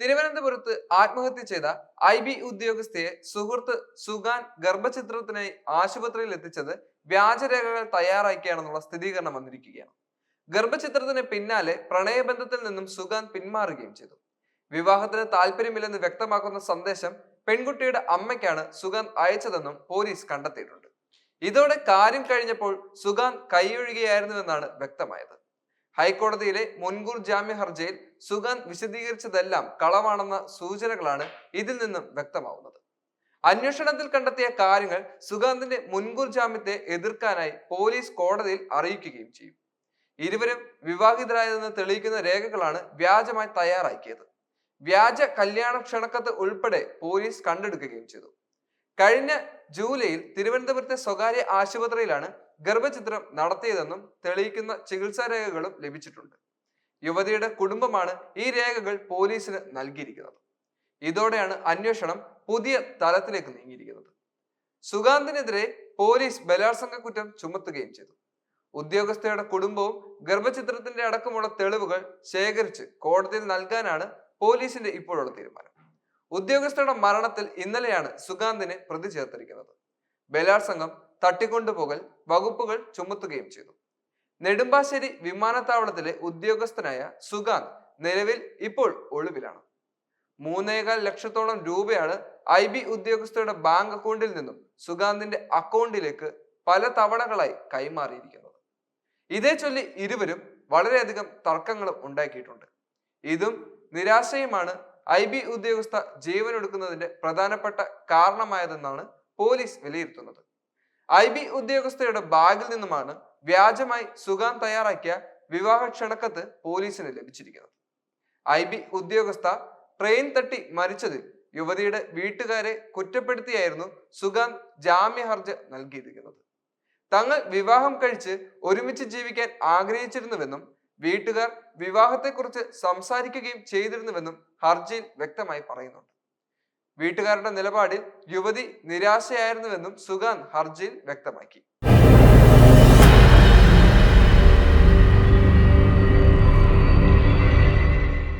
തിരുവനന്തപുരത്ത് ആത്മഹത്യ ചെയ്ത ഐ ബി ഉദ്യോഗസ്ഥയെ സുഹൃത്ത് സുഗാൻ ഗർഭചിത്രത്തിനായി ആശുപത്രിയിൽ എത്തിച്ചത് വ്യാജരേഖകൾ തയ്യാറാക്കിയാണെന്നുള്ള സ്ഥിരീകരണം വന്നിരിക്കുകയാണ്. ഗർഭചിത്രത്തിന് പിന്നാലെ പ്രണയബന്ധത്തിൽ നിന്നും സുഗാൻ പിന്മാറുകയും ചെയ്തു. വിവാഹത്തിന് താല്പര്യമില്ലെന്ന് വ്യക്തമാക്കുന്ന സന്ദേശം പെൺകുട്ടിയുടെ അമ്മയ്ക്കാണ് സുഗാൻ അയച്ചതെന്നും പോലീസ് കണ്ടെത്തിയിട്ടുണ്ട്. ഇതോടെ കാര്യം കഴിഞ്ഞപ്പോൾ സുഗാൻ കൈയൊഴുകയായിരുന്നുവെന്നാണ് വ്യക്തമായത്. ഹൈക്കോടതിയിലെ മുൻകൂർ ജാമ്യ ഹർജിയിൽ സുഗാന്ത് വിശദീകരിച്ചതെല്ലാം കളവാണെന്ന സൂചനകളാണ് ഇതിൽ നിന്നും വ്യക്തമാവുന്നത്. അന്വേഷണത്തിൽ കണ്ടെത്തിയ കാര്യങ്ങൾ സുഗാന്തിന്റെ മുൻകൂർ ജാമ്യത്തെ എതിർക്കാനായി പോലീസ് കോടതിയിൽ അറിയിക്കുകയും ചെയ്യും. ഇരുവരും വിവാഹിതരായതെന്ന് തെളിയിക്കുന്ന രേഖകളാണ് വ്യാജമായി തയ്യാറാക്കിയത്. വ്യാജ കല്യാണ ക്ഷണക്കത്ത് ഉൾപ്പെടെ പോലീസ് കണ്ടെടുക്കുകയും ചെയ്തു. കഴിഞ്ഞ ജൂലൈയിൽ തിരുവനന്തപുരത്തെ സ്വകാര്യ ആശുപത്രിയിലാണ് ഗർഭചിത്രം നടത്തിയതെന്നും തെളിയിക്കുന്ന ചികിത്സാ രേഖകളും ലഭിച്ചിട്ടുണ്ട്. യുവതിയുടെ കുടുംബമാണ് ഈ രേഖകൾ പോലീസിന് നൽകിയിരിക്കുന്നത്. ഇതോടെയാണ് അന്വേഷണം പുതിയ തലത്തിലേക്ക് നീങ്ങിയിരിക്കുന്നത്. സുഗാന്തിനെതിരെ പോലീസ് ബലാത്സംഗ കുറ്റം ചുമത്തുകയും ചെയ്തു. ഉദ്യോഗസ്ഥയുടെ കുടുംബവും ഗർഭചിത്രത്തിന്റെ അടക്കമുള്ള തെളിവുകൾ ശേഖരിച്ച് കോടതിയിൽ നൽകാനാണ് പോലീസിന്റെ ഇപ്പോഴുള്ള തീരുമാനം. ഉദ്യോഗസ്ഥരുടെ മരണത്തിൽ ഇന്നലെയാണ് സുഗാന്തിനെ പ്രതി ചേർത്തിരിക്കുന്നത്. ബലാത്സംഗം തട്ടിക്കൊണ്ടുപോകൽ വകുപ്പുകൾ ചുമത്തുകയും ചെയ്തു. നെടുമ്പാശ്ശേരി വിമാനത്താവളത്തിലെ ഉദ്യോഗസ്ഥനായ സുഗാന്ത് നിലവിൽ ഇപ്പോൾ ഒളിവിലാണ്. മൂന്നേകാൽ ലക്ഷത്തോളം രൂപയാണ് ഐ ബി ഉദ്യോഗസ്ഥരുടെ ബാങ്ക് അക്കൗണ്ടിൽ നിന്നും സുഗാന്തിന്റെ അക്കൗണ്ടിലേക്ക് പല തവണകളായി കൈമാറിയിരിക്കുന്നത്. ഇതേ ചൊല്ലി ഇരുവരും വളരെയധികം തർക്കങ്ങളും ഉണ്ടാക്കിയിട്ടുണ്ട്. ഇതും നിരാശയുമാണ് ഐ ബി ഉദ്യോഗസ്ഥ ജീവനൊടുക്കുന്നതിന്റെ പ്രധാനപ്പെട്ട കാരണമായതെന്നാണ് പോലീസ് വിലയിരുത്തുന്നത്. ഐ ബി ഉദ്യോഗസ്ഥയുടെ ബാഗിൽ നിന്നുമാണ് വ്യാജമായി സുഖാൻ തയ്യാറാക്കിയ വിവാഹ ക്ഷണക്കത്ത് പോലീസിന് ലഭിച്ചിരിക്കുന്നത്. ഐ ബി ഉദ്യോഗസ്ഥ ട്രെയിൻ തട്ടി മരിച്ചതിൽ യുവതിയുടെ വീട്ടുകാരെ കുറ്റപ്പെടുത്തിയായിരുന്നു സുഗാന്ത് ജാമ്യ ഹർജി നൽകിയിരിക്കുന്നത്. തങ്ങൾ വിവാഹം കഴിച്ച് ഒരുമിച്ച് ജീവിക്കാൻ ആഗ്രഹിച്ചിരുന്നുവെന്നും വീട്ടുകാർ വിവാഹത്തെക്കുറിച്ച് സംസാരിക്കുകയും ചെയ്തിരുന്നുവെന്നും ഹർജിയിൽ വ്യക്തമായി പറയുന്നുണ്ട്. വീട്ടുകാരുടെ നിലപാടിൽ യുവതി നിരാശയായിരുന്നുവെന്നും സുഗാന്ത് ഹർജിയിൽ വ്യക്തമാക്കി.